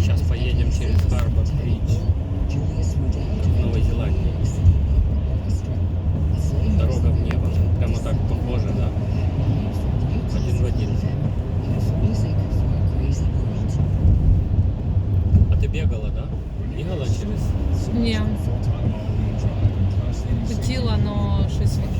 Сейчас поедем через Гарбор Бридж в Новой Зеландии. Дорога в небо. Прямо так похоже, да? Один в один. А ты бегала, да? Бегала через... Не. Хотела, но 6 лет.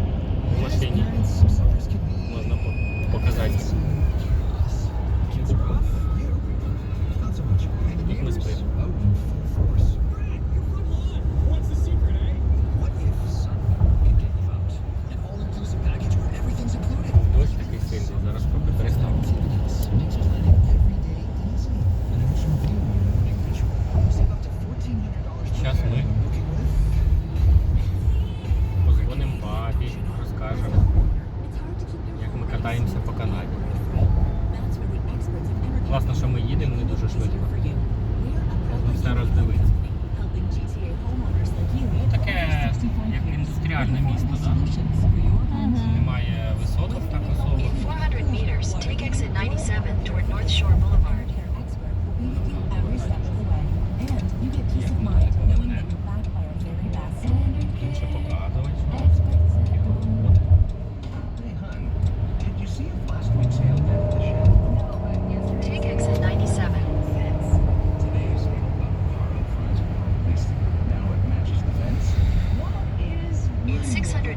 катаємося по Канаді. Класно, що ми їдемо, не дуже швидко. Можна все роздивитися. Ну, Таке як індустріальне місто, так? Немає висоток так особо.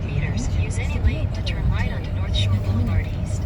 meters. Use any lane to turn right onto North Shore Boulevard East.